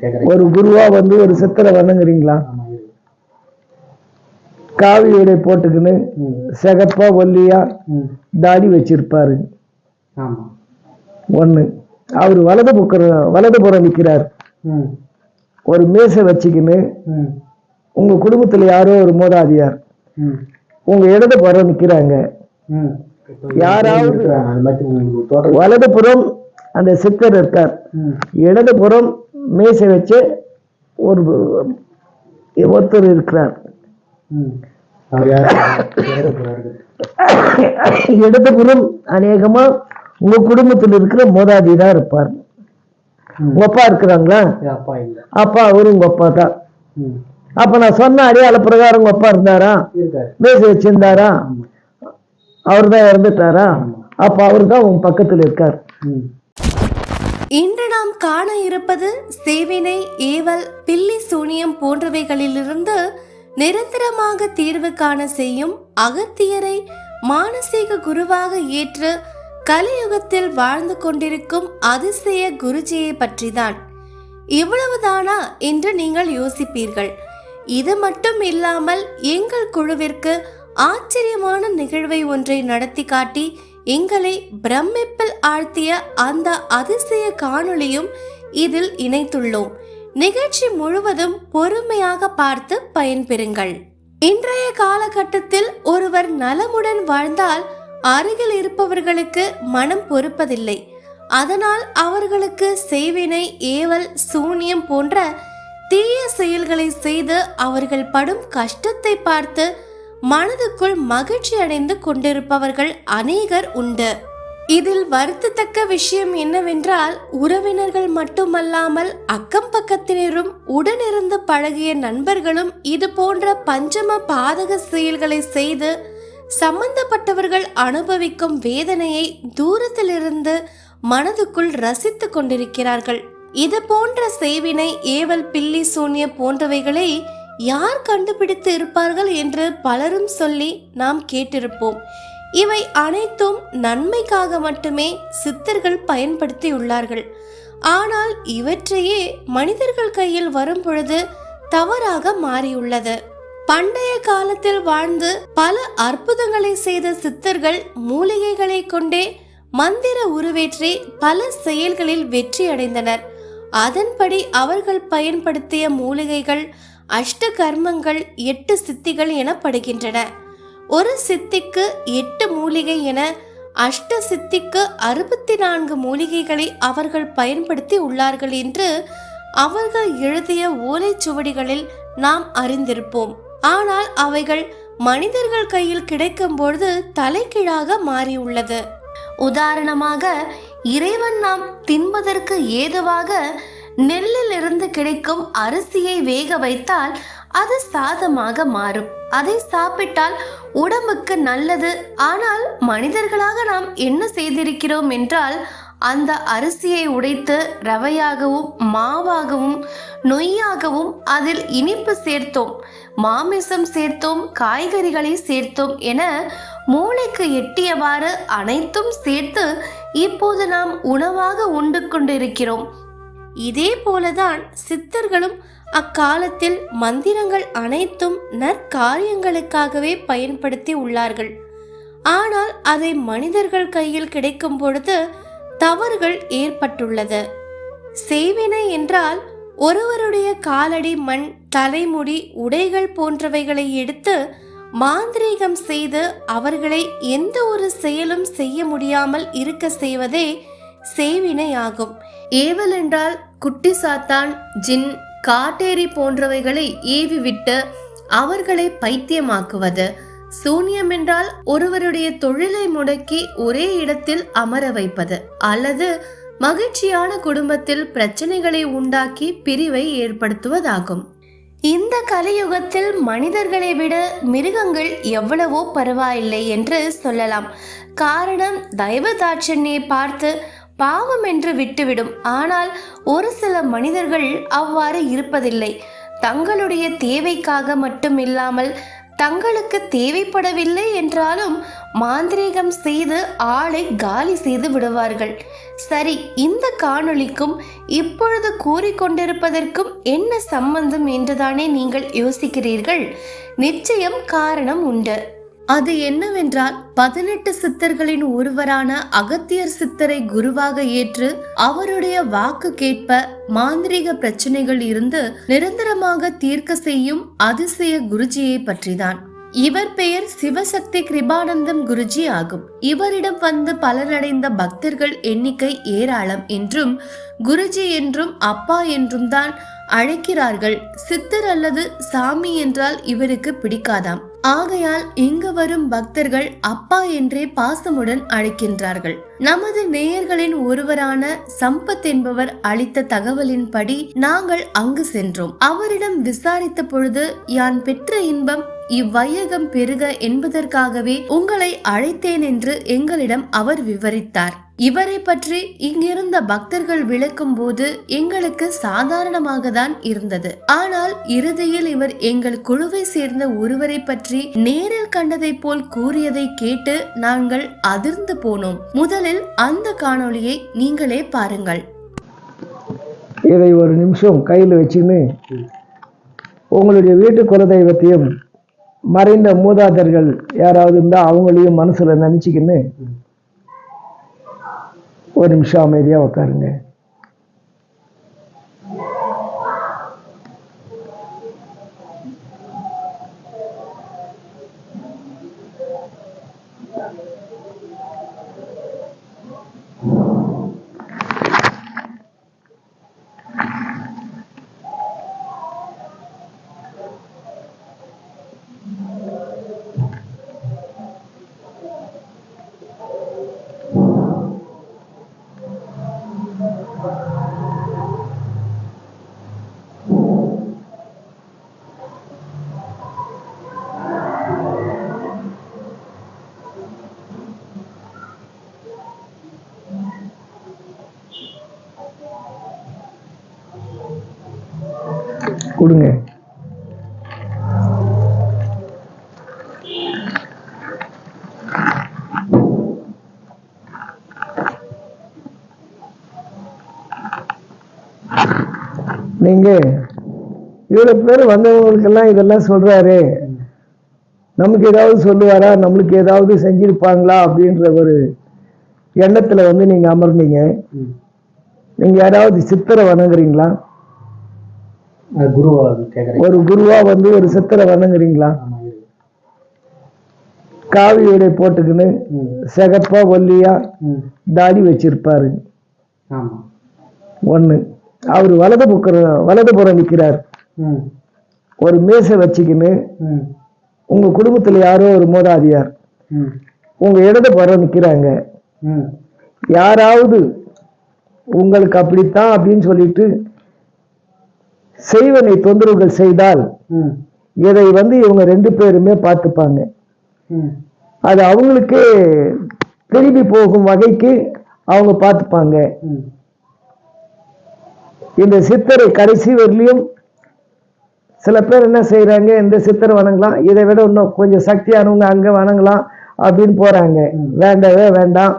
கேட்குறேன் ஒரு குருவா வந்து ஒரு சித்தரை வணங்குறீங்களா? காவி உடை போட்டுக்கின்னு சிகப்பா ஒல்லியா தாடி வச்சிருப்பாரு. ஒண்ணு. அவர் வலது புக்கம் வலதுபுறம் நிற்கிறார் ம். ஒரு மேசை வச்சுக்கின்னு உங்க குடும்பத்துல யாரோ ஒரு மூதாதியார். உங்க இடது புறம் நிக்கிறாங்க. யாராவது- தோட்டம் வலதுபுறம் அந்த சித்தர் இருக்கார். இடதுபுறம் மேசை வச்சு ஒரு ஒருத்தர் இருக்கிறார். இடதுபுறம் அநேகமா உங்க குடும்பத்தில் இருக்கிற மூதாதி தான் இருப்பார். உங்க அப்பா இருக்கிறாங்களா? அப்பா அவரு உங்க அப்பா தான். அப்ப நான் சொன்ன அடையாள பிரகாரம் உங்க அப்பா இருந்தாரா? மேசை வச்சிருந்தாரா? அவர் தான் இறந்துட்டாரா? அப்ப அவர் தான் உன் பக்கத்துல இருக்கார். இன்று நாம் காண இருப்பது சேவினை ஏவல் பில்லி சூனியம் போன்றவைகளிலிருந்து நிரந்தரமாக தீர்வு காண செய்யும் அகத்தியரை மானசீக குருவாக ஏற்று கலியுகத்தில் வாழ்ந்து கொண்டிருக்கும் அதிசய குருஜியை பற்றிதான். இவ்வளவுதானா என்று நீங்கள் யோசிப்பீர்கள். இது மட்டும் இல்லாமல் எங்கள் குழுவிற்கு ஆச்சரியமான நிகழ்வை ஒன்றை நடத்தி காட்டி எங்களை பிரமிப்பில் ஆழ்த்திய அந்த அதிசய காணொளியும் இதில் இணைத்துள்ளோம். நிகழ்ச்சி முழுவதும் பொறுமையாக பார்த்து பயன்பெறுங்கள். இன்றைய காலகட்டத்தில் ஒருவர் நலமுடன் வாழ்ந்தால் அருகில் இருப்பவர்களுக்கு மனம் பொறுப்பதில்லை. அதனால் அவர்களுக்கு செய்வினை ஏவல் சூனியம் போன்ற தீய செயல்களை செய்து அவர்கள் படும் கஷ்டத்தை பார்த்து மனதுக்குள் மகிழ்ச்சி அடைந்து கொண்டிருப்பவர்கள் அநேகர் உண்டு. இதில் வருத்தத்தக்க விஷயம் என்னவென்றால் உறவினர்கள் மட்டுமல்லாமல் அக்கம் பக்கத்தினரும் உடனிருந்து பழகிய நண்பர்களும் இது போன்ற பஞ்சம பாதக செயல்களை செய்து சம்பந்தப்பட்டவர்கள் அனுபவிக்கும் வேதனையை தூரத்திலிருந்து மனதுக்குள் ரசித்து கொண்டிருக்கிறார்கள். இது போன்ற செய்வினை ஏவல் பில்லி சூன்ய போன்றவைகளை யார் கண்டுபிடித்து இருப்பார்கள் என்று பலரும் சொல்லி நாம் கேட்டிருப்போம். இவை அனைத்தும் நன்மைக்காக மட்டுமே சித்தர்கள் பயன்படுத்தியுள்ளார்கள். ஆனால் இவற்றையே மனிதர்கள் கையில் வரும் பொழுது தவறாக மாறியுள்ளது. பண்டைய காலத்தில் வாழ்ந்து பல அற்புதங்களை செய்த சித்தர்கள் மூலிகைகளை கொண்டே மந்திர உருவேற்றி பல செயல்களில் வெற்றி அடைந்தனர் அதன்படி அவர்கள் பயன்படுத்திய மூலிகைகள் அஷ்ட கர்மங்கள் எட்டு சித்திகள் எனப்படுகின்றன. ஒரு சித்திக்கு எட்டு மூலிகை என அஷ்ட சித்திக்கு அறுபத்தி நான்கு மூலிகைகளை அவர்கள் பயன்படுத்தி உள்ளார்கள் என்று அவர்கள் எழுதிய ஓலைச்சுவடிகளில் நாம் அறிந்திருப்போம். ஆனால் அவைகள் மனிதர்கள் கையில் கிடைக்கும்பொழுது தலைகீழாக மாறியுள்ளது. உதாரணமாக இறைவன் நாம் தின்பதற்கு ஏதுவாக நெல்லிலிருந்து கிடைக்கும் அரிசியை வேக வைத்தால் அது சாதமாக மாறும். அதை சாப்பிட்டால் உடம்புக்கு நல்லது. ஆனால் மனிதர்களாக நாம் என்ன செய்திருக்கிறோம் என்றால் அந்த அரிசியை உடைத்து ரவையாகவும் மாவாகவும் நொய்யாகவும் அதில் இனிப்பு சேர்த்தோம். மாமிசம் சேர்த்தோம் காய்கறிகளை சேர்த்தோம் என மூளைக்கு எட்டியவாறு அனைத்தும் சேர்த்து இப்போது நாம் உணவாக உண்டு கொண்டிருக்கிறோம். இதே போலதான் சித்தர்களும் அக்காலத்தில் மந்திரங்கள் அனைத்தும் நற்காரியங்களுக்காகவே பயன்படுத்தி உள்ளார்கள். ஆனால் அதை மனிதர்கள் கையில் கிடைக்கும் பொழுது தவறுகள் ஏற்பட்டுள்ளது. செய்வினை என்றால் ஒருவருடைய காலடி மண் தலைமுடி உடைகள் போன்றவைகளை எடுத்து மாந்திரீகம் செய்து அவர்களை எந்த ஒரு செயலும் செய்ய முடியாமல் இருக்க செய்வதே சேவினை ஆகும் ஏவல் என்றால் குட்டி சாத்தான் ஜின் காட்டேரி போன்றவைகளை ஏவிவிட்டு அவர்களை பைத்தியமாக்குவது. சூனியம் என்றால் ஒருவருடைய தொழிலை முடக்கி ஒரே இடத்தில் அமர வைப்பது அல்லது மகிழ்ச்சியான குடும்பத்தில் பிரச்சனைகளை உண்டாக்கி பிரிவை ஏற்படுத்துவதாகும். இந்த கலியுகத்தில் மனிதர்களை விட மிருகங்கள் எவ்வளவோ பரவாயில்லை என்று சொல்லலாம். காரணம் தெய்வ தாட்சண்யை பார்த்து பாவம் என்று விட்டுவிடும். ஆனால் ஒரு சில மனிதர்கள் அவ்வாறு இருப்பதில்லை. தங்களுடைய தேவைக்காக மட்டும் இல்லாமல் தங்களுக்கு தேவைப்படவில்லை என்றாலும் மாந்திரீகம் செய்து ஆளை காலி செய்து விடுவார்கள். சரி இந்த காணொளிக்கும் இப்பொழுது கூறிக்கொண்டிருப்பதற்கும் என்ன சம்பந்தம் என்றுதானே நீங்கள் யோசிக்கிறீர்கள்? நிச்சயம் காரணம் உண்டு. அது என்னவென்றால் பதினெட்டு சித்தர்களின் ஒருவரான அகத்தியர் சித்தரை குருவாக ஏற்று அவருடைய வாக்கு கேட்ப மாந்திரீக பிரச்சனைகள் இருந்து நிரந்தரமாக தீர்க்க செய்யும் அதிசய குருஜியை பற்றிதான். இவர் பெயர் சிவசக்தி கிருபானந்தம் குருஜி ஆகும். இவரிடம் வந்து பலனடைந்த பக்தர்கள் எண்ணிக்கை ஏராளம் என்றும் குருஜி என்றும் அப்பா என்றும் தான் அழைக்கிறார்கள். சித்தர் அல்லது சாமி என்றால் இவருக்கு பிடிக்காதாம். ஆகையால் இங்கு வரும் பக்தர்கள் அப்பா என்றே பாசமுடன் அழைக்கின்றார்கள். நமது நேயர்களின் ஒருவரான சம்பத் என்பவர் அளித்த தகவலின்படி நாங்கள் அங்கு சென்றோம். அவரிடம் விசாரித்த பொழுது யான் பெற்ற இன்பம் இவ்வையகம் பெருக என்பதற்காகவே உங்களை அழைத்தேன் என்று எங்களிடம் அவர் விவரித்தார். இவரை பற்றி இங்கிருந்த பக்தர்கள் விளக்கும் போது எங்களுக்கு சாதாரணமாக தான் இருந்தது. ஆனால் இறுதியில் இவர் எங்கள் குழுவை சேர்ந்த ஒருவரை பற்றி நேரில் கண்டதை போல் கூறியதை கேட்டு நாங்கள் அதிர்ந்து போனோம். முதலில் அந்த காணொளியை நீங்களே பாருங்கள். இதை ஒரு நிமிஷம் கையில் வச்சுன்னு உங்களுடைய வீட்டு குலதெய்வத்தையும் மறைந்த மூதாதர்கள் யாராவது இருந்தால் அவங்களையும் மனசில் நினச்சிக்கின்னு ஒரு நிமிஷம் அமைதியாக உட்காருங்க கொடுங்க. நீங்க இவ்வளவு பேர் வந்தவங்களுக்கெல்லாம் இதெல்லாம் சொல்றாரு. நமக்கு ஏதாவது சொல்லுவாரா? நம்மளுக்கு ஏதாவது செஞ்சிருப்பாங்களா? அப்படின்ற ஒரு எண்ணத்துல வந்து நீங்க அமர்ந்தீங்க. நீங்க யாராவது சித்தரை வணங்குறீங்களா? குருவா ஒரு குருவா வந்து ஒரு சித்தரை வணங்குறீங்களா? காவி உடை போட்டுக்கின்னு சிகப்பா ஒல்லியா தாடி வச்சிருப்பாரு. ஒண்ணு. அவர் வலது புக்கிற வலதுபுறம் நிற்கிறார் ம். ஒரு மேசை வச்சுக்கின்னு உங்க குடும்பத்துல யாரோ ஒரு மூதாதியார். உங்க இடது புறம் நிக்கிறாங்க. ம். யாராவது உங்களுக்கு அப்படித்தான் அப்படின்னு சொல்லிட்டு செய்வனை தொந்தரவுகள் செய்தால் இதை வந்து இவங்க ரெண்டு பேருமே பார்த்துப்பாங்க. அது அவங்களுக்கே திரும்பி போகும் வகைக்கு அவங்க பார்த்துப்பாங்க. இந்த சித்தரை கடைசி வரலையும் சில பேர் என்ன செய்றாங்க இந்த சித்தரை வணங்கலாம் இதை விட இன்னும் கொஞ்சம் சக்தியானவங்க அங்க வணங்கலாம் அப்படின்னு போறாங்க. வேண்டவே வேண்டாம்.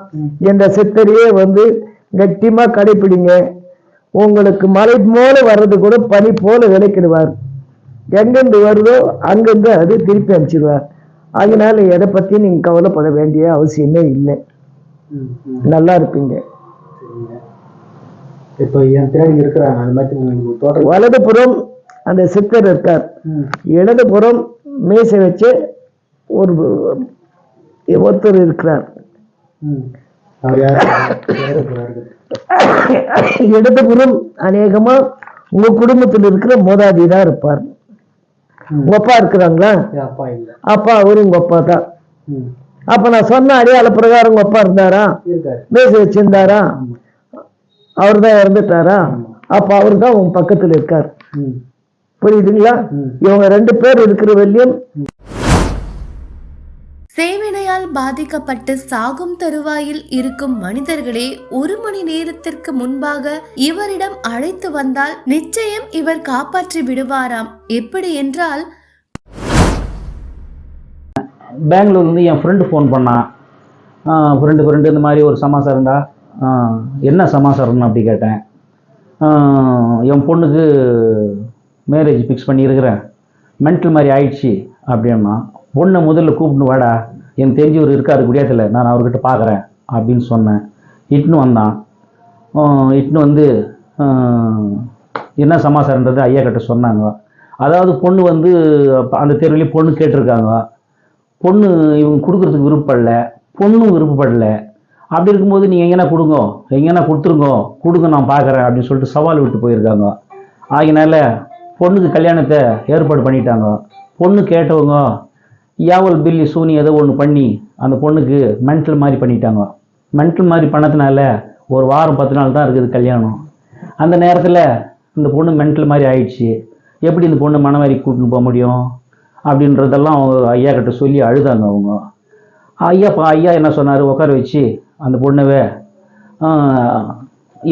இந்த சித்தரையே வந்து கட்டியமா கடைப்பிடிங்க. உங்களுக்கு மலை போல வர்றது கூட பனி போல விளக்கிடுவார். எங்கிருந்து வருதோ அங்கிருந்து அது திருப்பி அனுப்பிச்சிடுவார். அதனால எதை பத்தி நீங்க கவலைப்பட வேண்டிய அவசியமே இல்லை. நல்லா இருப்பீங்க. சரிங்க. இப்போ என் பின்னாடி இருக்கிறாங்க. அந்த மாதிரி உங்களுக்கு தோட்டம் வலதுபுறம் அந்த சித்தர் இருக்கார். இடதுபுறம் மேசை வச்சு ஒரு ஒருத்தர் இருக்கிறார். இடதுபுறம் அநேகமா உங்க குடும்பத்தில் இருக்கிற மோதாதி தான் இருப்பார். உங்க அப்பா இருக்கிறாங்களா? அப்பா அவரு உங்க அப்பா தான். அப்ப நான் சொன்ன அடையாள பிரகாரம் உங்க அப்பா இருந்தாரா? மேசை வச்சிருந்தாரா? அவர் தான் இறந்துட்டாரா? அப்ப அவர் தான் உங்க பக்கத்துல இருக்கார். புரியுதுங்களா? இவங்க ரெண்டு பேர் இருக்கிற வரையும் சேவினையால் பாதிக்கப்பட்டு சாகும் தருவாயில் இருக்கும் மனிதர்களே ஒரு மணி நேரத்திற்கு முன்பாக இவரிடம் அழைத்து வந்தால் நிச்சயம் இவர் காப்பாற்றி விடுவாராம். எப்படி என்றால் பெங்களூர்லேருந்து என் ஃப்ரெண்டு ஃபோன் பண்ணான் ஃப்ரெண்டு ஃப்ரெண்டு இந்த மாதிரி ஒரு சமாசாரம்டா? என்ன சமாசாரம்னு அப்படி கேட்டேன். என் பொண்ணுக்கு மேரேஜ் ஃபிக்ஸ் பண்ணியிருக்கிறேன். மென்டல் மாதிரி ஆயிடுச்சு அப்படின்னா பொண்ணை முதல்ல கூப்பிட்டு வாடா. எனக்கு தெரிஞ்சவர் இருக்காரு குடியாத்தில் நான் அவர்கிட்ட பார்க்குறேன் அப்படின்னு சொன்னேன். இட்னு வந்தான். இட்னு வந்து என்ன சமாசாரன்றது ஐயா கிட்ட சொன்னாங்க. அதாவது பொண்ணு வந்து அந்த தெருவிலே பொண்ணு கேட்டிருக்காங்க. பொண்ணு இவங்க கொடுக்குறதுக்கு விருப்பப்படல. பொண்ணும் விருப்பப்படல. அப்படி இருக்கும்போது நீங்கள் எங்கேனா கொடுங்க எங்கேனா கொடுத்துருங்க கொடுங்க நான் பார்க்குறேன் அப்படின்னு சொல்லிட்டு சவால் விட்டு போயிருக்காங்க. ஆகினால பொண்ணுக்கு கல்யாணத்தை ஏற்பாடு பண்ணிட்டாங்க. பொண்ணு கேட்டவங்க யாவல் பில்லி சூனி ஏதோ ஒன்று பண்ணி அந்த பொண்ணுக்கு மென்டல் மாதிரி பண்ணிட்டாங்க. மென்டல் மாதிரி பண்ணதுனால ஒரு வாரம் பத்து நாள் தான் இருக்குது கல்யாணம். அந்த நேரத்தில் இந்த பொண்ணு மென்டல் மாதிரி ஆயிடுச்சு. எப்படி இந்த பொண்ணு மனவாரி கூட்டின்னு போக முடியும்? அப்படின்றதெல்லாம் அவங்க ஐயா கிட்ட சொல்லி அழுதாங்க அவங்க. ஐயா பா ஐயா என்ன சொன்னார்? உட்கார வச்சு அந்த பொண்ணவே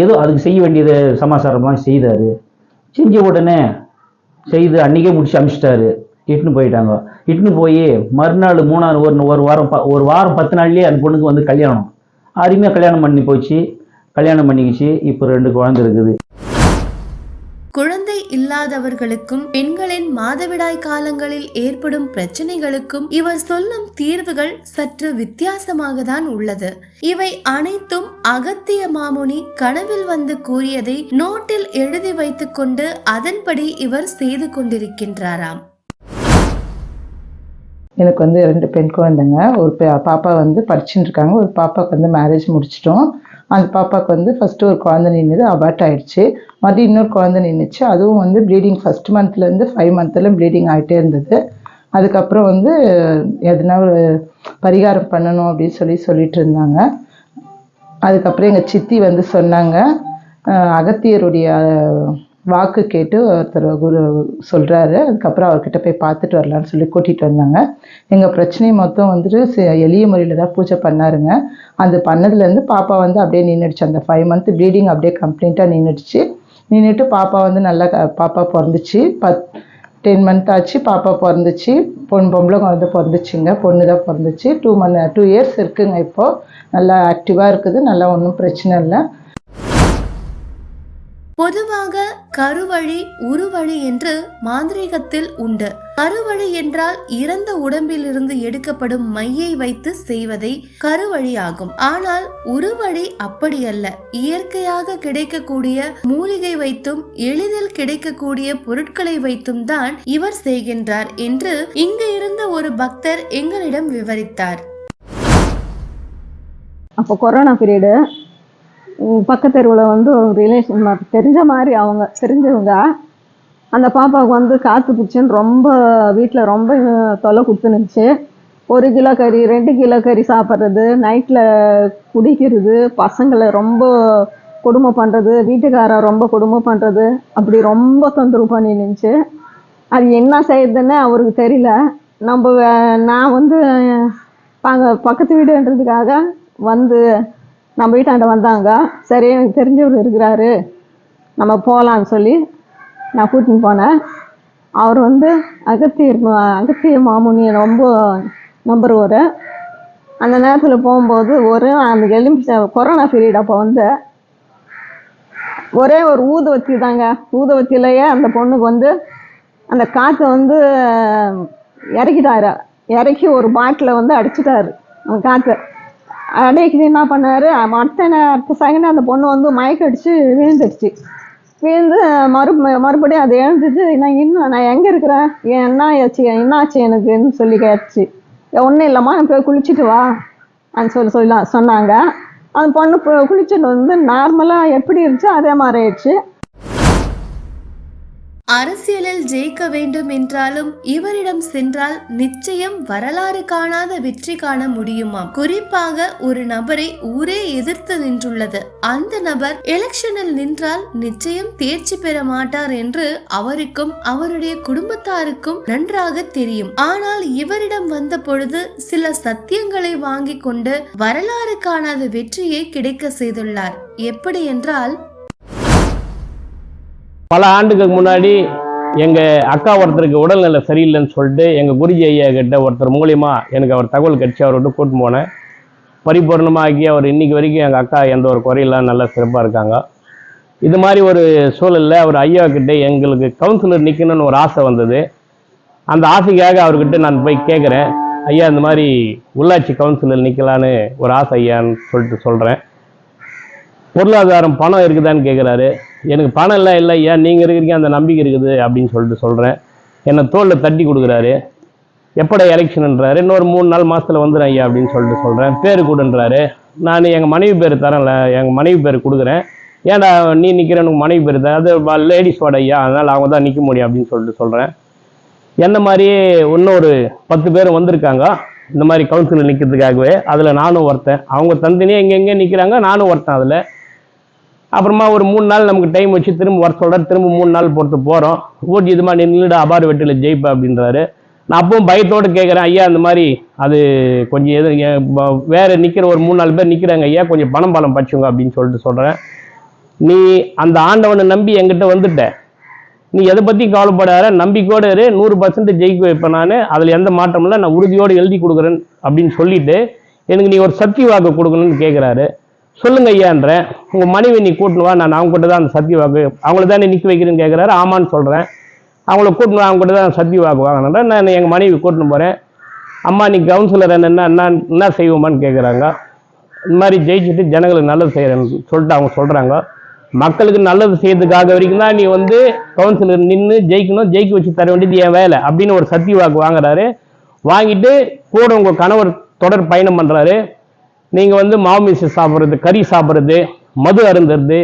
ஏதோ அதுக்கு செய்ய வேண்டியது சமாசாரம்லாம் செய்தார். செஞ்ச உடனே செய்து அன்றைக்கே முடிச்சு அனுப்பிச்சிட்டாரு இட்டுன்னு போயிட்டாங்க. இட்டுன்னு போய் மறுநாள் மூணாவது ஒரு ஒரு வாரம் ப- ஒரு வாரம் பத்து நாள்லேயே அந்த பொண்ணுக்கு வந்து கல்யாணம். அருமையாக கல்யாணம் பண்ணி போச்சு. கல்யாணம் பண்ணிக்கிச்சு. இப்போ ரெண்டு குழந்தை இருக்குது. குழந்தை இல்லாதவர்களுக்கும் பெண்களின் மாதவிடாய் காலங்களில் ஏற்படும் பிரச்சனைகளுக்கும் இவர் சொல்லும் தீர்வுகள் சற்று வித்தியாசமாக தான் உள்ளது. இவை அனைத்தும் அகத்திய மாமுனி கனவில் வந்து கூறியதை நோட்டில் எழுதி வைத்துக்கொண்டு அதன்படி இவர் செய்து கொண்டிருக்கின்றாராம். எனக்கு வந்து ரெண்டு பெண் குழந்தைங்க. ஒரு பாப்பா வந்து படிச்சுட்டு இருக்காங்க. ஒரு பாப்பாவுக்கு வந்து மேரேஜ் முடிச்சிட்டோம். அந்த பாப்பாவுக்கு வந்து ஃபஸ்ட்டு ஒரு குழந்தை நின்றுது அபார்ட் ஆகிடுச்சு மறுபடியும் இன்னொரு குழந்தை நின்றுச்சு அதுவும் வந்து ப்ளீடிங் ஃபஸ்ட் மந்த்லேருந்து ஃபைவ் மந்த்தில் ப்ளீடிங் ஆகிட்டே இருந்தது. அதுக்கப்புறம் வந்து எதுனா ஒரு பரிகாரம் பண்ணணும் அப்படின்னு சொல்லி சொல்லிட்டு இருந்தாங்க. அதுக்கப்புறம் எங்கள் சித்தி வந்து சொன்னாங்க அகத்தியருடைய வாக்கு கேட்டு ஒருத்தர் குரு சொல்கிறாரு அதுக்கப்புறம் அவர்கிட்ட போய் பார்த்துட்டு வரலான்னு சொல்லி கூட்டிகிட்டு வந்தாங்க. எங்கள் பிரச்சனையை மொத்தம் வந்துட்டு சி- எளிய முறையில் தான் பூஜை பண்ணாருங்க. அது பண்ணதுலேருந்து பாப்பா வந்து அப்படியே நின்றுடுச்சு அந்த ஃபைவ் மந்த் ப்ளீடிங் அப்படியே கம்ப்ளீட்டாக நின்றுடுச்சு நின்றுட்டு பாப்பா வந்து நல்லா க- பாப்பா பிறந்துச்சு. பத் டென் மந்த் ஆச்சு பாப்பா பிறந்துச்சு. பொன் பொம்பளை குழந்தை பிறந்துச்சுங்க. பொண்ணு தான் பிறந்துச்சு. டூ மந்த் டூ இயர்ஸ் இருக்குங்க இப்போது நல்லா ஆக்டிவாக இருக்குது. நல்லா ஒன்றும் பிரச்சனை இல்லை. பொதுவாக கருவழி உருவழி என்று மாந்திரீகத்தில் உண்டு. கருவழி என்றால் இறந்த உடம்பிலிருந்து எடுக்கப்படும் மையை வைத்து செய்வதை கருவழி ஆகும் ஆனால் உருவழி அப்படியல்ல. இயற்கையாக கிடைக்கக்கூடிய மூலிகை வைத்தும் எளிதில் கிடைக்கக்கூடிய பொருட்களை வைத்தும் தான் இவர் செய்கின்றார் என்று இங்கு இருந்த ஒரு பக்தர் எங்களிடம் விவரித்தார். அப்போ கொரோனா பீரியடு பக்கத்து தெருவில் வந்து ஒரு ரிலேஷன் தெரிஞ்ச மாதிரி அவங்க தெரிஞ்சவங்க. அந்த பாப்பாவுக்கு வந்து காற்று பிடிச்சின்னு ரொம்ப வீட்டில் ரொம்ப தொலை கொடுத்துனுச்சு. ஒரு கிலோ கறி ரெண்டு கிலோ கறி சாப்பிட்றது நைட்டில் குடிக்கிறது பசங்களை ரொம்ப கொடுமை பண்ணுறது வீட்டுக்காரன் ரொம்ப கொடுமை பண்ணுறது அப்படி ரொம்ப தொந்தரவு பண்ணி நின்றுச்சு அது என்ன செய்யுதுன்னு அவருக்கு தெரியல. நம்ம நான் வந்து அங்கே பக்கத்து வீடுன்றதுக்காக வந்து நம்ம வீட்டாண்ட வந்தாங்க. சரி எனக்கு தெரிஞ்சவர் இருக்கிறாரு. நம்ம போகலான்னு சொல்லி நான் கூட்டின்னு போனேன். அவர் வந்து அகத்தியர் அகத்திய மாமுனி ரொம்ப நம்புறவர் அந்த நேரத்தில் போகும்போது ஒரு அந்த எலும்பி கொரோனா பீரியட் அப்போ வந்து ஒரே ஒரு ஊதுவத்தி தாங்க. ஊதுவத்திலேயே அந்த பொண்ணுக்கு வந்து அந்த காற்றை வந்து இறக்கிட்டாரு. இறக்கி ஒரு பாட்டில் வந்து அடிச்சிட்டாரு. அந்த காற்றை. அடைக்குது என்ன பண்ணார்? அடுத்த அடுத்த செகண்ட் அந்த பொண்ணு வந்து மயக்கடிச்சு விழுந்துடுச்சு. விழுந்து மறு மறுபடியும் அது எழுந்துச்சு நான் இன்னும் நான் எங்கே இருக்கிறேன்? ஏன் என்ன ஆச்சு? என்னாச்சு எனக்குன்னு சொல்லி கேட்டுச்சு. ஒன்றும் இல்லைம்மா நான் போய் குளிச்சுட்டு வா. அப்படின்னு சொல்லி சொல்லலாம் சொன்னாங்க. அந்த பொண்ணு குளிச்சுட்டு வந்து நார்மலாக எப்படி இருந்துச்சோ அதே மாதிரி ஆயிடுச்சு. அரசியலில் ஜெயிக்க வேண்டும் என்றாலும் இவரிடம் சென்றால் நிச்சயம் வரலாறு காணாத வெற்றி காண முடியுமாம். குறிப்பாக ஒரு நபரை ஊரே எதிர்த்து நின்றுள்ளது. அந்த நபர் எலெக்ஷனில் நின்றால் நிச்சயம் தேர்ச்சி பெற மாட்டார் என்று அவருக்கும் அவருடைய குடும்பத்தாருக்கும் நன்றாக தெரியும். ஆனால் இவரிடம் வந்த பொழுது சில சத்தியங்களை வாங்கிக் கொண்டு வரலாறு காணாத வெற்றியை கிடைக்க செய்துள்ளார். எப்படி என்றால் பல ஆண்டுகளுக்கு முன்னாடி எங்கள் அக்கா ஒருத்தருக்கு உடல்நிலை சரியில்லைன்னு சொல்லிட்டு எங்கள் குருஜி ஐயா கிட்ட ஒருத்தர் மூலியமா எனக்கு அவர் தகவல் கட்சி அவர்கிட்ட கூட்டின்னு போனேன். பரிபூர்ணமாக்கி அவர் இன்னைக்கு வரைக்கும் எங்கள் அக்கா எந்த ஒரு குறையில்லாம் நல்லா சிறப்பாக இருக்காங்க. இது மாதிரி ஒரு சூழலில் அவர் ஐயா கிட்டே எங்களுக்கு கவுன்சிலர் நிற்கணும்னு ஒரு ஆசை வந்தது. அந்த ஆசைக்காக அவர்கிட்ட நான் போய் கேட்குறேன் ஐயா இந்த மாதிரி உள்ளாட்சி கவுன்சிலர் நிற்கலான்னு ஒரு ஆசை ஐயான்னு சொல்லிட்டு சொல்கிறேன் பொருளாதாரம் பணம் இருக்குதான்னு கேட்குறாரு எனக்கு பணம் இல்லை இல்லை ஐயா நீங்கள் இருக்கிறீங்க அந்த நம்பிக்கை இருக்குது அப்படின்னு சொல்லிட்டு சொல்கிறேன் என்னை தோளில் தட்டி கொடுக்குறாரு. எப்படா எலெக்ஷன்ன்றாரு. இன்னொரு மூணு நாள் மாதத்தில் வந்துடும் ஐயா அப்படின்னு சொல்லிட்டு சொல்கிறேன் பேர் கொடுன்றாரு. நான் எங்கள் மனைவி பேர் தரேன்ல எங்கள் மனைவி பேர் கொடுக்குறேன். ஏன்டா நீ நிற்கிற உனக்கு மனைவி பேர் தர அது லேடிஸ் வாட ஐயா அதனால் அவங்க தான் நிற்க முடியும் அப்படின்னு சொல்லிட்டு சொல்கிறேன் என்ன மாதிரியே இன்னொரு பத்து பேர் வந்திருக்காங்க. இந்த மாதிரி கவுன்சிலில் நிற்கிறதுக்காகவே அதில் நானும் ஒருத்தன். அவங்க தந்தனியாக எங்கெங்கே நிற்கிறாங்க நானும் ஒருத்தன் அதில். அப்புறமா ஒரு மூணு நாள் நமக்கு டைம் வச்சு திரும்ப வர சொல்கிறார் திரும்ப மூணு நாள் பொறுத்து போகிறோம் ஓட்டி இதுமா மாதிரி நின்றுட அபார் வெட்டியில் ஜெயிப்பா அப்படின்றாரு. நான் அப்பவும் பயத்தோடு கேட்குறேன் ஐயா இந்த மாதிரி அது கொஞ்சம் எது வேறு வேற நிற்கிற ஒரு மூணு நாலு பேர் நிற்கிறாங்க ஐயா கொஞ்சம் பணம் பலம் பச்சுங்க அப்படின்னு சொல்லிட்டு சொல்கிறேன் நீ அந்த ஆண்டவனை நம்பி என்கிட்ட வந்துட்ட. நீ எதை பற்றி கவலைப்படாத. நம்பிக்கையோடு இரு. நூறு பர்சன்ட் ஜெயிக்க வைப்பேன் நான். அதில் எந்த மாற்றமும் இல்லை. நான் உறுதியோடு எழுதி கொடுக்குறேன் அப்படின்னு சொல்லிட்டு எனக்கு நீ ஒரு சக்தி வாக்கு கொடுக்கணும்னு கேட்குறாரு சொல்லுங்க ஐயான்றேன் உங்கள் மனைவி நீ கூட்டணுவா நான் அவங்க கூட தான் அந்த சக்தி வாக்கு அவங்கள தானே நிற்க வைக்கிறேன்னு கேட்குறாரு ஆமான்னு சொல்கிறேன் அவங்கள கூட்டணும் அவங்க கூட தான் சக்தி வாக்கு வாங்கினேன் நான் எங்கள் மனைவி கூட்டின்னு போகிறேன் அம்மா நீ கவுன்சிலர் என்ன என்ன என்ன செய்வோமான்னு கேட்குறாங்க இந்த மாதிரி ஜெயிச்சுட்டு ஜனங்களுக்கு நல்லது செய்கிறேன்னு சொல்லிட்டு அவங்க சொல்கிறாங்க மக்களுக்கு நல்லது செய்யறதுக்காக வரைக்கும் தான் நீ வந்து கவுன்சிலர் நின்று ஜெயிக்கணும் ஜெயிக்க வச்சு தர வேண்டியது என் வேலை அப்படின்னு ஒரு சத்திய வாக்கு வாங்குறாரு. வாங்கிட்டு கூட உங்கள் கணவர் தொடர் பயணம் பண்ணுறாரு நீங்கள் வந்து மாமிசு சாப்பிட்றது கறி சாப்பிட்றது மது அருந்துறது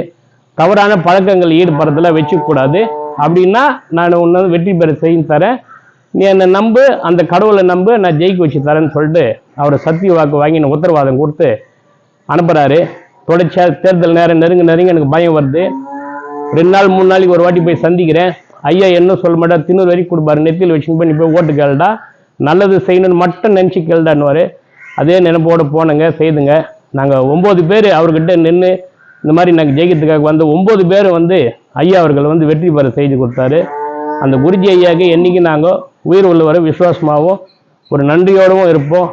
தவறான பழக்கங்கள் ஈடுபடுறதுல வச்சுக்கூடாது. அப்படின்னா நான் உன்னை வெற்றி பெற செய்து தரேன். நீ என்னை நம்பு அந்த கடவுளை நம்பு நான் ஜெயிக்க வச்சு தரேன்னு சொல்லிட்டு அவர் சத்திய வாக்கு வாங்கி எனக்கு உத்தரவாதம் கொடுத்து அனுப்புகிறாரு தொடர்ச்சியாக தேர்தல் நேரம் நெருங்க நெருங்க எனக்கு பயம் வருது. ரெண்டு நாள் மூணு நாளைக்கு ஒரு வாட்டி போய் சந்திக்கிறேன். ஐயா என்ன சொல்ல மாட்டா திண்ணூறு வரைக்கும் கொடுப்பாரு. நெத்தியில் வச்சுன்னு போய் நீ போய் ஓட்டு கேளுடா. நல்லது செய்யணும்னு மட்டும் நினச்சி கேளுடான்னுவார். அதே நினைப்போடு போனங்க செய்துங்க. நாங்கள் ஒம்பது பேர் அவர்கிட்ட நின்று இந்த மாதிரி நாங்கள் ஜெயிக்கிறதுக்காக வந்து ஒம்பது பேர் வந்து ஐயா அவர்கள் வந்து வெற்றி பெற செய்து கொடுத்தாரு. அந்த குருஜி ஐயாவுக்கு என்றைக்கு நாங்கள் உயிர் உள்ளவரை விசுவாசமாகவும் ஒரு நன்றியோடவும் இருப்போம்.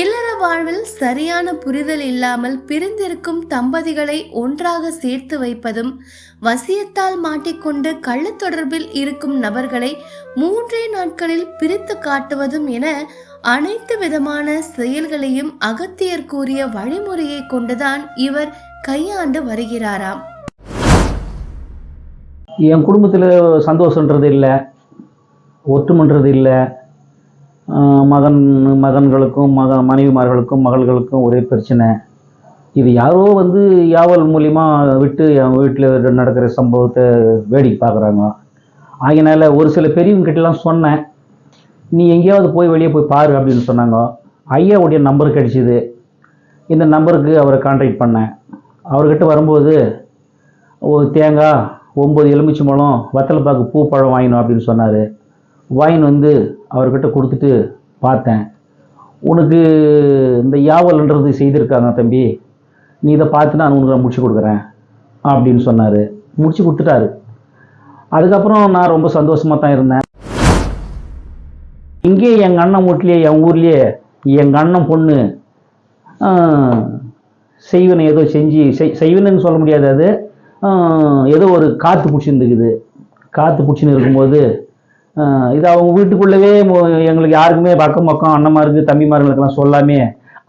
இல்லற வாழ்வில் சரியான புரிதல் இல்லாமல் பிரிந்திருக்கும் தம்பதிகளை ஒன்றாக சேர்த்து வைப்பதும் வசியத்தால் மாட்டிக்கொண்டு கள்ள தொடர்பில் இருக்கும் நபர்களை மூன்றே நாட்களில் பிரித்து காட்டுவதும் என அனைத்து விதமான செயல்களையும் அகத்தியர் கூறிய வழிமுறையை கொண்டுதான் இவர் கையாண்டு வருகிறாராம். என் குடும்பத்தில் சந்தோஷன்றது இல்லை ஒற்றுமன்றது இல்லை. மகன் மகன்களுக்கும் மக மனைவிமார்களுக்கும் மகள்களுக்கும் ஒரே பிரச்சனை. இது யாரோ வந்து யாவல் மூலிமா விட்டு என் வீட்டில் நடக்கிற சம்பவத்தை வேடிக்கை பார்க்குறாங்க. ஆகினால ஒரு சில பெரியவங்க கிட்டலாம் சொன்னேன். நீ எங்கேயாவது போய் வெளியே போய் பாரு அப்படின்னு சொன்னாங்க. ஐயாவுடைய நம்பர் கிடச்சிது. இந்த நம்பருக்கு அவரை கான்டாக்ட் பண்ணேன். அவர்கிட்ட வரும்போது ஒரு தேங்காய் ஒம்பது எலுமிச்சம்பழம் வத்தலைப்பாக்கு பூ பழம் வாங்கினோம் அப்படின்னு சொன்னார். வாங்கின்னு வந்து அவர்கிட்ட கொடுத்துட்டு பார்த்தேன். உனக்கு இந்த யாவல்ன்றது செய்திருக்காங்க தம்பி. நீ இதை பார்த்து நான் உனக்கு நான் முடிச்சு கொடுக்குறேன் அப்படின்னு சொன்னார். முடிச்சு கொடுத்துட்டாரு. அதுக்கப்புறம் நான் ரொம்ப சந்தோஷமாக தான் இருந்தேன். இங்கே எங்கள் அண்ணன் வீட்லேயே என் ஊர்லேயே எங்கள் அண்ணன் பொண்ணு செய்வனை ஏதோ செஞ்சு செய் செய்வனைன்னு சொல்ல முடியாது அது. ஏதோ ஒரு காற்று பிடிச்சிருந்துக்குது காற்று பிடிச்சின்னு இருக்கும்போது இது அவங்க வீட்டுக்குள்ளவே எங்களுக்கு யாருக்குமே பக்கம் பக்கம் அண்ணன்மாருக்கு தம்பிமார்களுக்கெல்லாம் சொல்லாமே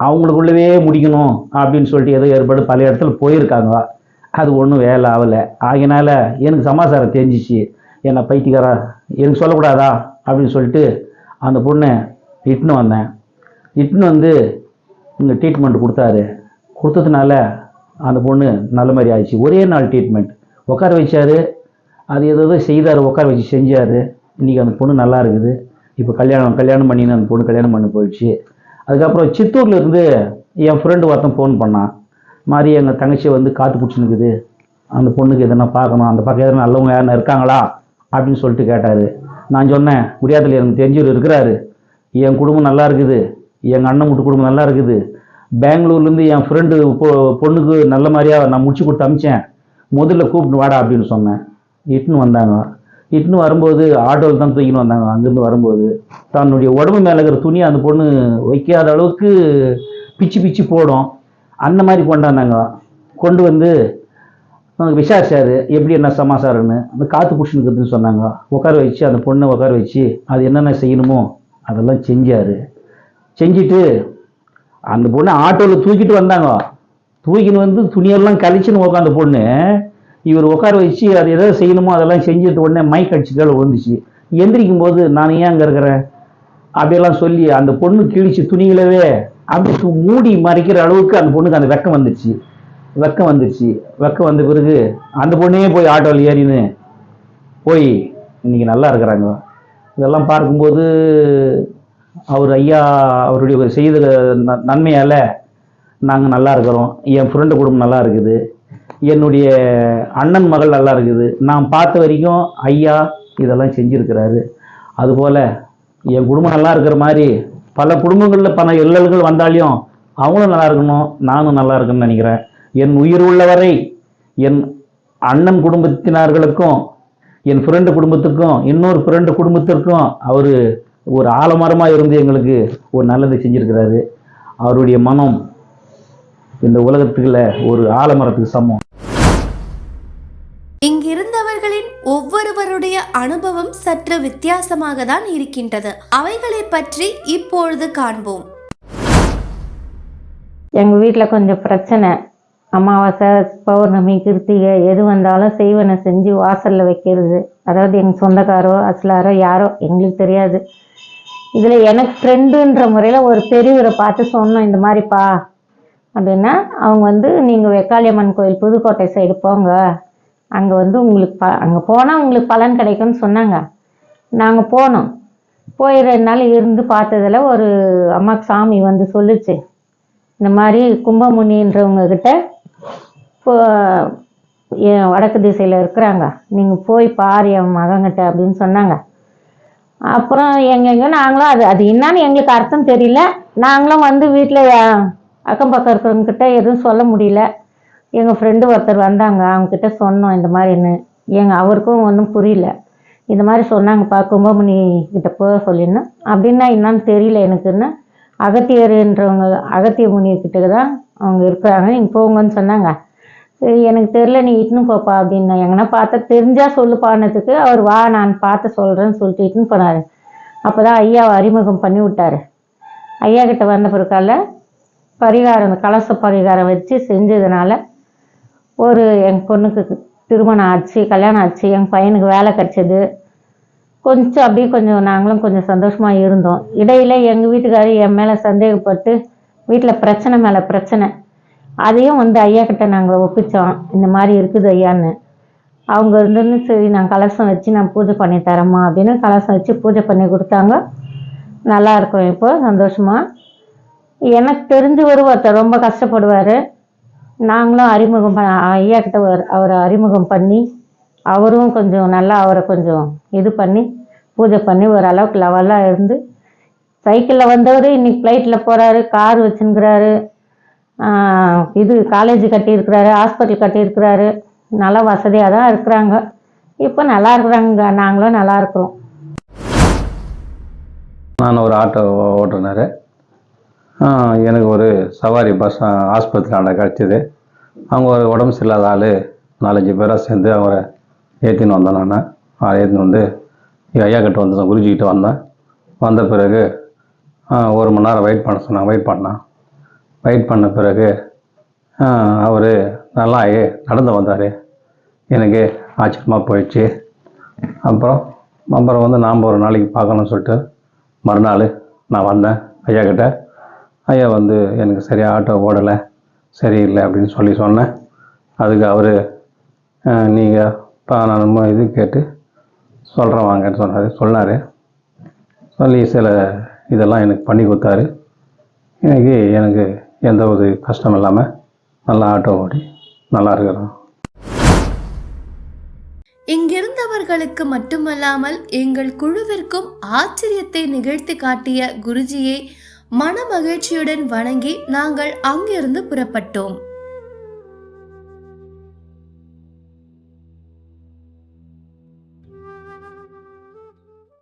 அவங்களுக்குள்ளவே முடிக்கணும் அப்படின்னு சொல்லிட்டு ஏதோ ஏற்பாடு பல இடத்துல போயிருக்காங்க. அது ஒன்றும் வேலை ஆகலை. ஆகினால எனக்கு சமாசாரம் தெரிஞ்சிச்சு. என்ன பைத்தியக்காரா எனக்கு சொல்லக்கூடாதா அப்படின்னு சொல்லிட்டு அந்த பொண்ணை இட்டுன்னு வந்தேன். இட்டுன்னு வந்து இங்கே ட்ரீட்மெண்ட் கொடுத்தாரு. கொடுத்ததுனால அந்த பொண்ணு நல்ல மாதிரி ஆயிடுச்சு. ஒரே நாள் ட்ரீட்மெண்ட் உட்கார வச்சார். அது ஏதோ செய்தார் உட்கார வச்சு செஞ்சார். இன்றைக்கி அந்த பொண்ணு நல்லா இருக்குது. இப்போ கல்யாணம் கல்யாணம் பண்ணின்னு அந்த பொண்ணு கல்யாணம் பண்ணி போயிடுச்சு. அதுக்கப்புறம் சித்தூரில் இருந்து என் ஃப்ரெண்டு ஒருத்தன் ஃபோன் பண்ணான். மாதிரி எங்கள் தங்கச்சி வந்து காற்று பிடிச்சினுக்குது அந்த பொண்ணுக்கு எதனா பார்க்கணும் அந்த பக்கம் எதனா நல்லவங்க யாருன்னா இருக்காங்களா? அப்படின்னு சொல்லிட்டு கேட்டார். நான் சொன்னேன் முடியாதுல எனக்கு தெரிஞ்சவர் இருக்கிறாரு. என் குடும்பம் நல்லா இருக்குது. எங்கள் அண்ணன் முட்டு குடும்பம் நல்லா இருக்குது. பெங்களூர்லேருந்து என் ஃப்ரெண்டு பொ பொண்ணுக்கு நல்ல மாதிரியா நான் முடிச்சு கொடுத்து அமிச்சேன். முதல்ல கூப்பிட்டு வாடா அப்படின்னு சொன்னேன். இட்டுன்னு வந்தாங்க. இட்டுன்னு வரும்போது ஆட்டோவில் தான் தூக்கின்னு வந்தாங்க. அங்கேருந்து வரும்போது தன்னுடைய உடம்பு மேலே இருக்கிற துணியை அந்த பொண்ணு வைக்காத அளவுக்கு பிச்சு பிச்சு போடும். அந்த மாதிரி கொண்டாந்தாங்க கொண்டு வந்து விசாரிச்சார் எப்படி என்ன சமாசாரம்னு அந்த காற்று பிடிச்சினுக்குதுன்னு சொன்னாங்க. உட்கார வச்சு அந்த பொண்ணை உட்கார வச்சு அது என்னென்ன செய்யணுமோ அதெல்லாம் செஞ்சார். செஞ்சுட்டு அந்த பொண்ணை ஆட்டோவில் தூக்கிட்டு வந்தாங்க. தூக்கின்னு வந்து துணியெல்லாம் கழிச்சுன்னு உட்காந்த பொண்ணு இவர் உட்கார வச்சு அது எதாவது செய்யணுமோ அதெல்லாம் செஞ்சுட்டு உடனே மைக் அடிச்சு கீழே விழுந்துச்சு. எந்திரிக்கும் போது நான் ஏன் அங்கே இருக்கிறேன்? அப்படியெல்லாம் சொல்லி அந்த பொண்ணு கிழிச்சு துணிகளவே அப்படி மூடி மறைக்கிற அளவுக்கு அந்த பொண்ணுக்கு அந்த வெக்கம் வந்துடுச்சு வெக்கம் வந்துடுச்சு வெக்கம் வந்த பிறகு அந்த பொண்ணே போய் ஆட்டோவில் ஏறின்னு போய் இன்னைக்கு நல்லா இருக்கிறாங்க. இதெல்லாம் பார்க்கும்போது அவர் ஐயா அவருடைய செய்த ந- நன்மையால் நாங்கள் நல்லா இருக்கிறோம். என் ஃப்ரெண்டு குடும்பம் நல்லா இருக்குது. என்னுடைய அண்ணன் மகள் நல்லா இருக்குது. நான் பார்த்த வரைக்கும் ஐயா இதெல்லாம் செஞ்சுருக்கிறாரு. அதுபோல் என் குடும்பம் நல்லா இருக்கிற மாதிரி பல குடும்பங்களில் பல இல்லல்கள் வந்தாலையும் அவங்களும் நல்லா இருக்கணும் நானும் நல்லா இருக்கணும்னு நினைக்கிறேன். என் உயிர் உள்ளவரை என் அண்ணன் குடும்பத்தினர்களுக்கும் என் ஃப்ரெண்டு குடும்பத்துக்கும் இன்னொரு ஃப்ரெண்டு குடும்பத்திற்கும் அவர் ஒரு ஆலமரமாக இருந்து எங்களுக்கு ஒரு நல்லது செஞ்சுருக்கிறாரு. அவருடைய மனம் இந்த உலகத்துக்குள்ள ஒரு ஆலமரத்துக்கு சமம். இங்கிருந்தவர்களின் ஒவ்வொருவருடைய அனுபவம் சற்று வித்தியாசமாக தான் இருக்கின்றது. அவைகளை பற்றி இப்பொழுது காண்போம். எங்கள் வீட்டில் கொஞ்சம் பிரச்சனை. அமாவாசை பௌர்ணமி கிருத்திகை எது வந்தாலும் செய்வனை செஞ்சு வாசலில் வைக்கிறது. அதாவது எங்கள் சொந்தக்காரோ அசலாரோ யாரோ எங்களுக்கு தெரியாது. இதில் எனக்கு ஃப்ரெண்டுன்ற முறையில் ஒரு பெரியவரை பார்த்து சொன்னோம் இந்த மாதிரிப்பா. அப்படின்னா அவங்க வந்து நீங்கள் வெக்காளியம்மன் கோயில் புதுக்கோட்டை சைடு போங்க. அங்கே வந்து உங்களுக்கு ப அங்கே போனால் உங்களுக்கு பலன் கிடைக்கும்னு சொன்னாங்க. நாங்கள் போனோம். போய் ரெண்டு நாள் இருந்து பார்த்ததில் ஒரு அம்மா சாமி வந்து சொல்லுச்சு. இந்த மாதிரி கும்பமுனின்றவங்க கிட்ட வடக்கு திசையில் இருக்கிறாங்க. நீங்கள் போய் பாரு என் மகன்கிட்ட அப்படின்னு சொன்னாங்க. அப்புறம் எங்கெங்க நாங்களும் அது அது என்னன்னு எங்களுக்கு அர்த்தம் தெரியல. நாங்களும் வந்து வீட்டில் அக்கம் பக்கம் இருக்கிறவங்கக்கிட்ட எதுவும் சொல்ல முடியல. எங்கள் ஃப்ரெண்டு ஒருத்தர் வந்தாங்க அவங்கக்கிட்ட சொன்னோம் இந்த மாதிரின்னு. எங்கள் அவருக்கும் ஒன்றும் புரியல. இந்த மாதிரி சொன்னாங்கப்பா கும்பமணி கிட்ட போக சொல்லிடணும் அப்படின்னா என்னன்னு தெரியல எனக்குன்னு. அகத்தியர்ன்றவங்க அகத்திய முனிகிட்ட தான் அவங்க இருக்கிறாங்க. நீங்கள் போங்கன்னு சொன்னாங்க. எனக்கு தெரில நீ இட்டுன்னு போப்பா அப்படின்னா. எங்கன்னா பார்த்தா தெரிஞ்சா சொல்லுப்பானதுக்கு அவர் வா நான் பார்த்து சொல்கிறேன்னு சொல்லிட்டு இட்டுன்னு போனார். அப்போ தான் ஐயாவை அறிமுகம் பண்ணி விட்டாரு. ஐயா கிட்ட வந்த பிறக்கால பரிகாரம் அந்த கலச பரிகாரம் வச்சு செஞ்சதுனால ஒரு என் பொண்ணுக்கு திருமணம் ஆச்சு கல்யாணம் ஆச்சு என் பையனுக்கு வேலை கிடச்சிது. கொஞ்சம் அப்படியே கொஞ்சம் நாங்களும் கொஞ்சம் சந்தோஷமாக இருந்தோம். இடையில எங்கள் வீட்டுக்காரர் என் மேலே சந்தேகப்பட்டு வீட்டில் பிரச்சனை மேலே பிரச்சனை. அதையும் வந்து ஐயா கிட்ட நாங்கள் ஒப்பிச்சோம். இந்த மாதிரி இருக்குது ஐயான்னு. அவங்க இருந்துன்னு சரி நான் கலசம் வச்சு நான் பூஜை பண்ணி தரேம்மா அப்படின்னு கலசம் வச்சு பூஜை பண்ணி கொடுத்தாங்க. நல்லா இருக்கும் இப்போ சந்தோஷமாக எனக்கு தெரிஞ்சவர் ஒருத்தர் ரொம்ப கஷ்டப்படுவார். நாங்களும் அறிமுகம் பண்ண ஐயா கிட்ட அவரை அறிமுகம் பண்ணி அவரும் கொஞ்சம் நல்லா அவரை கொஞ்சம் இது பண்ணி பூஜை பண்ணி ஓரளவுக்கு லெவலாக இருந்து சைக்கிளில் வந்தவர் இன்னைக்கு ஃப்ளைட்டில் போகிறாரு கார் வச்சுங்கிறாரு இது காலேஜ் கட்டியிருக்கிறாரு ஹாஸ்பிட்டல் கட்டியிருக்கிறாரு. நல்லா வசதியாக தான் இருக்கிறாங்க. இப்போ நல்லா இருக்கிறாங்க. நாங்களும் நல்லா இருக்கிறோம். நான் ஒரு ஆட்டோ ஓட்டுநர் எனக்கு ஒரு சவாரி பஸ் ஆஸ்பத்திரியான கிடச்சிது. அவங்க ஒரு உடம்பு சரியில்லாத ஆள். நாலஞ்சு பேராக சேர்ந்து அவரை ஏற்றின்னு வந்தேன் நான். அவரை ஏற்றின்னு வந்து எங்கள் ஐயா கிட்ட வந்து குருஜிக்கிட்ட வந்தேன். வந்த பிறகு ஒரு மணி நேரம் வெயிட் பண்ண சொன்னாங்க. வெயிட் பண்ணேன். வெயிட் பண்ண பிறகு அவர் நல்லா நடந்து வந்தார். எனக்கு ஆச்சரியமாக போயிடுச்சு. அப்புறம் அப்புறம் வந்து நாம் ஒரு நாளைக்கு பார்க்கணும்னு சொல்லிட்டு மறுநாள் நான் வந்தேன். ஐயா கிட்ட ஐயா வந்து எனக்கு சரியாக ஆட்டோ ஓடலை சரியில்லை அப்படின்னு சொல்லி சொன்னேன். அதுக்கு அவர் நீங்கள் பதினாலு இது கேட்டு சொல்கிறேன் வாங்கன்னு சொன்னார். சொன்னார். சொல்லி சில இதெல்லாம் எனக்கு பண்ணி கொடுத்தாரு. எனக்கு எனக்கு எந்த ஒரு கஷ்டம் இல்லாமல் நல்லா ஆட்டோ ஓடி நல்லா இருக்கிறோம். இங்கிருந்தவர்களுக்கு மட்டுமல்லாமல் எங்கள் குழுவிற்கும் ஆச்சரியத்தை நிகழ்த்தி காட்டிய குருஜியை மனமகிழ்ச்சியுடன் வணங்கி நாங்கள் அங்கிருந்து புறப்பட்டோம்.